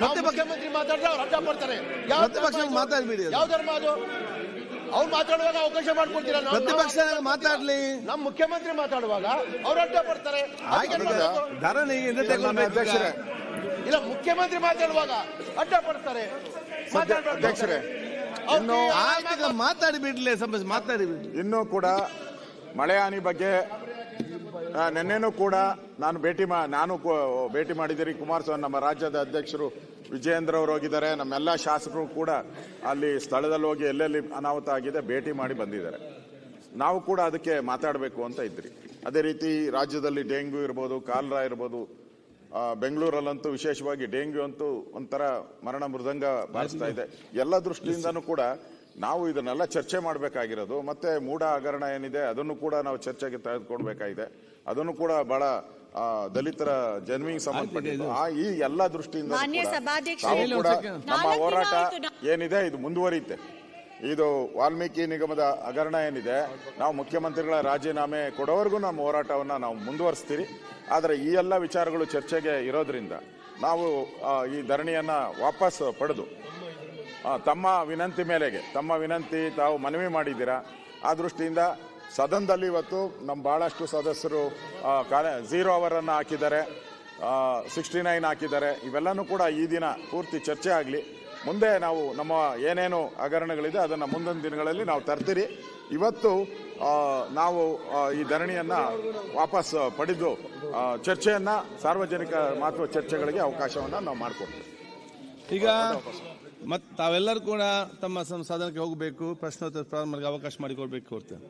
ಪ್ರತಿಪಕ್ಷ- ಮುಖ್ಯಮಂತ್ರಿ ಮಾತಾಡಿದ್ರೆ ಅವ್ರು ಅಡ್ಡ ಬರ್ತಾರೆ ಯಾವ ಪಕ್ಷ ಮಾತಾಡ್ಬಿಡಿ ಯಾವ ಧರ್ಮ ಅದು ಅವ್ರು ಮಾತಾಡುವಾಗ ಅವಕಾಶ ಮಾಡ್ಕೊಡ್ತೀರಾ ಪ್ರತಿಪಕ್ಷ ಮಾತಾಡ್ಲಿ. ನಮ್ಮ ಮುಖ್ಯಮಂತ್ರಿ ಮಾತಾಡುವಾಗ ಅವ್ರು ಅಡ್ಡ ಪಡ್ತಾರೆ. ಧರಣಿ ಇಲ್ಲ ಮುಖ್ಯಮಂತ್ರಿ ಮಾತಾಡುವಾಗ ಅಡ್ಡ ಪಡ್ತಾರೆ. ಅಧ್ಯಕ್ಷರೇ ಇನ್ನು ಮಾತಾಡಿ ಬಿಡ್ಲಿ ಸಂಬಂಧ ಮಾತಾಡಿ ಬಿಡ್ಲಿ. ಇನ್ನೂ ಕೂಡ ಮಳೆ ಹಾನಿ ಬಗ್ಗೆ ನಿನ್ನೆನೂ ಕೂಡ ನಾನು ಭೇಟಿ ಮಾ, ನಾನು ಭೇಟಿ ಮಾಡಿದ್ದೀರಿ ಕುಮಾರಸ್ವಾಮಿ ನಮ್ಮ ರಾಜ್ಯದ ಅಧ್ಯಕ್ಷರು ವಿಜಯೇಂದ್ರ ಅವರು ಹೋಗಿದ್ದಾರೆ. ನಮ್ಮೆಲ್ಲ ಶಾಸಕರು ಕೂಡ ಅಲ್ಲಿ ಸ್ಥಳದಲ್ಲಿ ಹೋಗಿ ಎಲ್ಲೆಲ್ಲಿ ಅನಾಹುತ ಆಗಿದೆ ಭೇಟಿ ಮಾಡಿ ಬಂದಿದ್ದಾರೆ. ನಾವು ಕೂಡ ಅದಕ್ಕೆ ಮಾತಾಡಬೇಕು ಅಂತ ಇದ್ರಿ. ಅದೇ ರೀತಿ ರಾಜ್ಯದಲ್ಲಿ ಡೆಂಗ್ಯೂ ಇರ್ಬೋದು, ಕಾಲ್ರಾ ಇರ್ಬೋದು ಬೆಂಗಳೂರಲ್ಲಂತೂ ವಿಶೇಷವಾಗಿ ಡೆಂಗ್ಯೂ ಅಂತೂ ಒಂಥರ ಮರಣ ಮೃದಂಗ ಬಾರಿಸ್ತಾ ಇದೆ. ಎಲ್ಲ ದೃಷ್ಟಿಯಿಂದನೂ ಕೂಡ ನಾವು ಇದನ್ನೆಲ್ಲ ಚರ್ಚೆ ಮಾಡಬೇಕಾಗಿರೋದು ಮತ್ತೆ ಮೂಢ ಹಗರಣ ಏನಿದೆ ಅದನ್ನು ಕೂಡ ನಾವು ಚರ್ಚೆಗೆ ತೆಗೆದುಕೊಳ್ಬೇಕಾಗಿದೆ. ಅದನ್ನು ಕೂಡ ಬಹಳ ಆ, ದಲಿತರ ಜನ್ಮಿಗೆ ಸಂಬಂಧಪಟ್ಟಿದ್ದು. ಆ ಈ ಎಲ್ಲ ದೃಷ್ಟಿಯಿಂದ ನಮ್ಮ ಹೋರಾಟ ಏನಿದೆ ಇದು ಮುಂದುವರಿಯುತ್ತೆ. ಇದು ವಾಲ್ಮೀಕಿ ನಿಗಮದ ಹಗರಣ ಏನಿದೆ ನಾವು ಮುಖ್ಯಮಂತ್ರಿಗಳ ರಾಜೀನಾಮೆ ಕೊಡೋವರೆಗೂ ನಮ್ಮ ಹೋರಾಟವನ್ನು ನಾವು ಮುಂದುವರಿಸ್ತೀರಿ. ಆದರೆ ಈ ಎಲ್ಲ ವಿಚಾರಗಳು ಚರ್ಚೆಗೆ ಇರೋದ್ರಿಂದ ನಾವು ಈ ಧರಣಿಯನ್ನು ವಾಪಸ್ ಪಡೆದು ತಮ್ಮ ವಿನಂತಿ ಮೇಲೆಗೆ, ತಮ್ಮ ವಿನಂತಿ ತಾವು ಮನವಿ ಮಾಡಿದ್ದೀರಾ? ಆ ದೃಷ್ಟಿಯಿಂದ ಸದನದಲ್ಲಿ ಇವತ್ತು ನಮ್ಮ ಭಾಳಷ್ಟು ಸದಸ್ಯರು ಕಾರ್ಯ, ಝೀರೋ ಅವರನ್ನು ಹಾಕಿದ್ದಾರೆ ಸಿಕ್ಸ್ಟಿ ನೈನ್ ಹಾಕಿದ್ದಾರೆ. ಇವೆಲ್ಲನೂ ಕೂಡ ಈ ದಿನ ಪೂರ್ತಿ ಚರ್ಚೆ ಆಗಲಿ. ಮುಂದೆ ನಾವು ನಮ್ಮ ಏನೇನು ಹಗರಣಗಳಿದೆ ಅದನ್ನು ಮುಂದಿನ ದಿನಗಳಲ್ಲಿ ನಾವು ತರ್ತೀರಿ. ಇವತ್ತು ನಾವು ಈ ಧರಣಿಯನ್ನು ವಾಪಸ್ ಪಡೆದು ಚರ್ಚೆಯನ್ನು ಚರ್ಚೆಯನ್ನ ಸಾರ್ವಜನಿಕ ಮಹತ್ವ ಚರ್ಚೆಗಳಿಗೆ ಅವಕಾಶವನ್ನ ನಾವು ಮಾಡಿಕೊಡ್ತೀವಿ. ಈಗ ಮತ್ ತಾವೆಲ್ಲರೂ ಕೂಡ ತಮ್ಮ ಸದನಕ್ಕೆ ಹೋಗಬೇಕು ಪ್ರಶ್ನೋತ್ತರ ಪ್ರಾರಂಭಕ್ಕೆ ಅವಕಾಶ ಮಾಡಿಕೊಡ್ಬೇಕು ಕೋರ್ತೇನೆ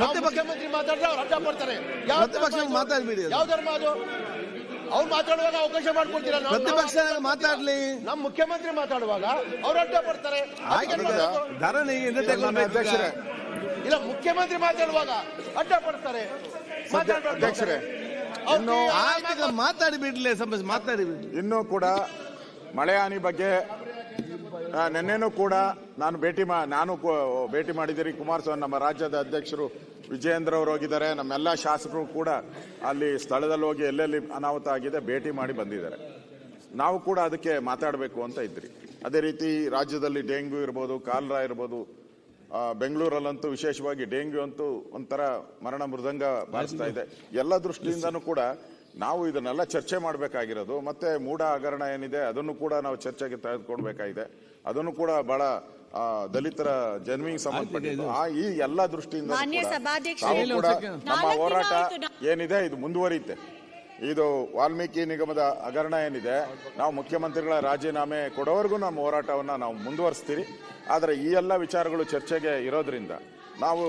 ಮತ್ತೆ ಮುಖ್ಯಮಂತ್ರಿ ಮಾತಾಡಿದ್ರೆ ಅವ್ರು ಅಡ್ಡ ಮಾಡ್ತಾರೆ. ಯಾವ ಪಕ್ಷ ಮಾತಾಡ್ಬಿಡಿ ಯಾವ ಧರ್ಮ ಅದು? ಅವ್ರು ಮಾತಾಡುವಾಗ ಅವಕಾಶ ಮಾಡ್ಕೊಡ್ತೀರಾ ಪ್ರತಿಪಕ್ಷ ಮಾತಾಡ್ಲಿ. ನಮ್ಮ ಮುಖ್ಯಮಂತ್ರಿ ಮಾತಾಡುವಾಗ ಅವ್ರು ಅಡ್ಡ ಪಡ್ತಾರೆ ಧರಣಿ ಇಲ್ಲ ಮುಖ್ಯಮಂತ್ರಿ ಮಾತಾಡುವಾಗ ಅಡ್ಡ ಪಡ್ತಾರೆ ಆಯ್ತು ಮಾತಾಡಿ ಬಿಡ್ಲಿ ಸಮಸ್ಯೆ ಮಾತಾಡಿ ಬಿಡ್ಲಿ. ಇನ್ನೂ ಕೂಡ ಮಳೆ ಹಾನಿ ಬಗ್ಗೆ ನಿನ್ನೆನೂ ಕೂಡ ನಾನು ಭೇಟಿ ಮಾ, ನಾನು ಭೇಟಿ ಮಾಡಿದ್ದೀರಿ. ಕುಮಾರಸ್ವಾಮಿ, ನಮ್ಮ ರಾಜ್ಯದ ಅಧ್ಯಕ್ಷರು ವಿಜಯೇಂದ್ರ ಅವರು ಹೋಗಿದ್ದಾರೆ. ನಮ್ಮೆಲ್ಲ ಶಾಸಕರು ಕೂಡ ಅಲ್ಲಿ ಸ್ಥಳದಲ್ಲಿ ಹೋಗಿ ಎಲ್ಲೆಲ್ಲಿ ಅನಾಹುತ ಆಗಿದೆ ಭೇಟಿ ಮಾಡಿ ಬಂದಿದ್ದಾರೆ. ನಾವು ಕೂಡ ಅದಕ್ಕೆ ಮಾತಾಡಬೇಕು ಅಂತ ಇದ್ರಿ. ಅದೇ ರೀತಿ ರಾಜ್ಯದಲ್ಲಿ ಡೆಂಗ್ಯೂ ಇರ್ಬೋದು, ಕಾಲರಾ ಇರ್ಬೋದು ಬೆಂಗಳೂರಲ್ಲಂತೂ ವಿಶೇಷವಾಗಿ ಡೆಂಗ್ಯೂ ಅಂತೂ ಒಂಥರ ಮರಣ ಮೃದಂಗ ಬಾರಿಸ್ತಾ ಇದೆ. ಎಲ್ಲ ದೃಷ್ಟಿಯಿಂದನೂ ಕೂಡ ನಾವು ಇದನ್ನೆಲ್ಲ ಚರ್ಚೆ ಮಾಡಬೇಕಾಗಿರೋದು ಮತ್ತೆ ಮೂಢ ಹಗರಣ ಏನಿದೆ ಅದನ್ನು ಕೂಡ ನಾವು ಚರ್ಚೆಗೆ ತೆಗೆದುಕೊಳ್ಬೇಕಾಗಿದೆ. ಅದನ್ನು ಕೂಡ ಬಹಳ ಆ, ದಲಿತರ ಜನ್ಮಿಗೆ ಸಂಬಂಧಪಟ್ಟಿದ್ದು. ಆ ಈ ಎಲ್ಲ ದೃಷ್ಟಿಯಿಂದ ಮಾನ್ಯ ಕೂಡ ನಮ್ಮ ಹೋರಾಟ ಏನಿದೆ ಇದು ಮುಂದುವರಿಯುತ್ತೆ. ಇದು ವಾಲ್ಮೀಕಿ ನಿಗಮದ ಹಗರಣ ಏನಿದೆ ನಾವು ಮುಖ್ಯಮಂತ್ರಿಗಳ ರಾಜೀನಾಮೆ ಕೊಡೋವರೆಗೂ ನಮ್ಮ ಹೋರಾಟವನ್ನು ನಾವು ಮುಂದುವರಿಸ್ತೀರಿ. ಆದರೆ ಈ ಎಲ್ಲ ವಿಚಾರಗಳು ಚರ್ಚೆಗೆ ಇರೋದ್ರಿಂದ ನಾವು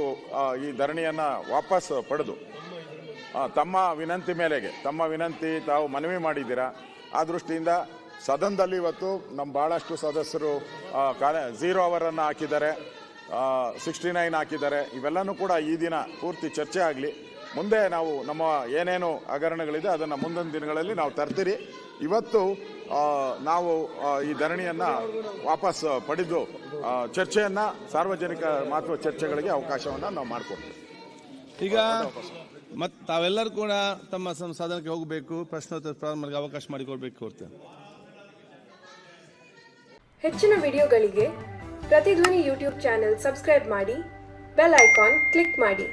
ಈ ಧರಣಿಯನ್ನು ವಾಪಸ್ ಪಡೆದು ತಮ್ಮ ವಿನಂತಿ ಮೇಲೆಗೆ ತಮ್ಮ ವಿನಂತಿ ತಾವು ಮನವಿ ಮಾಡಿದ್ದೀರಾ? ಆ ದೃಷ್ಟಿಯಿಂದ ಸದನದಲ್ಲಿ ಇವತ್ತು ನಮ್ಮ ಭಾಳಷ್ಟು ಸದಸ್ಯರು ಕಾರ್ಯ ಝೀರೋ ಅವರನ್ನು ಹಾಕಿದ್ದಾರೆ ಸಿಕ್ಸ್ಟಿ ನೈನ್ ಹಾಕಿದ್ದಾರೆ. ಇವೆಲ್ಲನೂ ಕೂಡ ಈ ದಿನ ಪೂರ್ತಿ ಚರ್ಚೆ ಆಗಲಿ. ಮುಂದೆ ನಾವು ನಮ್ಮ ಏನೇನು ಹಗರಣಗಳಿದೆ ಅದನ್ನು ಮುಂದಿನ ದಿನಗಳಲ್ಲಿ ನಾವು ತರ್ತೀರಿ. ಇವತ್ತು ನಾವು ಈ ಧರಣಿಯನ್ನು ವಾಪಸ್ ಪಡೆದು ಚರ್ಚೆಯನ್ನ ಸಾರ್ವಜನಿಕ ಮಹತ್ವ ಚರ್ಚೆಗಳಿಗೆ ಅವಕಾಶವನ್ನು ನಾವು ಮಾಡಿಕೊಡ್ತೀವಿ. ಈಗ ಮತ್ ತಾವೆಲ್ಲರೂ ಕೂಡ ತಮ್ಮ ಸಂಸಾದನಕ್ಕೆ ಹೋಗಬೇಕು, ಪ್ರಶ್ನೋತ್ತರ ಪ್ರಾರಂಭಕ್ಕೆ ಅವಕಾಶ ಮಾಡಿಕೊಡ್ಬೇಕು ಕೋರ್ತೇನೆ ಹೆಚ್ಚಿನ ವಿಡಿಯೋಗಳಿಗೆ ಪ್ರತಿಧ್ವನಿ ಯೂಟ್ಯೂಬ್ ಚಾನೆಲ್ ಸಬ್ಸ್ಕ್ರೈಬ್ ಮಾಡಿ, ಬೆಲ್ ಐಕಾನ್ ಕ್ಲಿಕ್ ಮಾಡಿ.